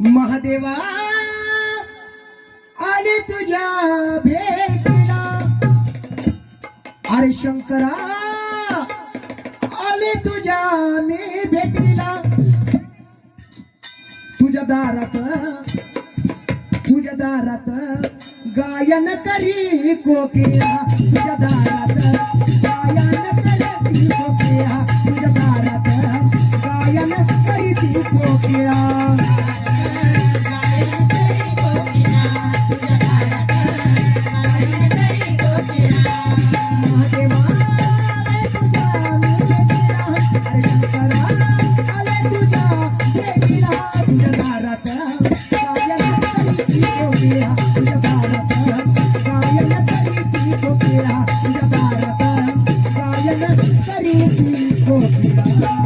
महादेवा आले तुझ्या भेटीला. अरे शंकरा आले तुझ्या मी भेटीला. तुझ्या दारात तुझ्या दारात गायन करी कोकिला. तुझ्या दारात गायन करी Thank you.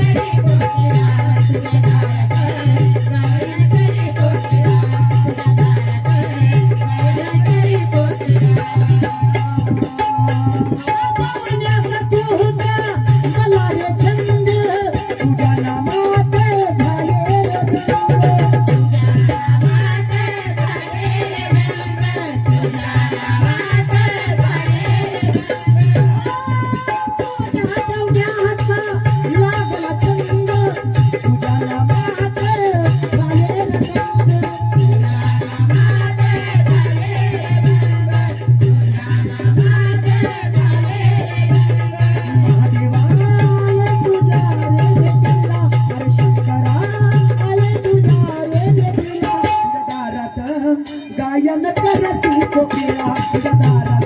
ne pere tu copila, ne pere tu.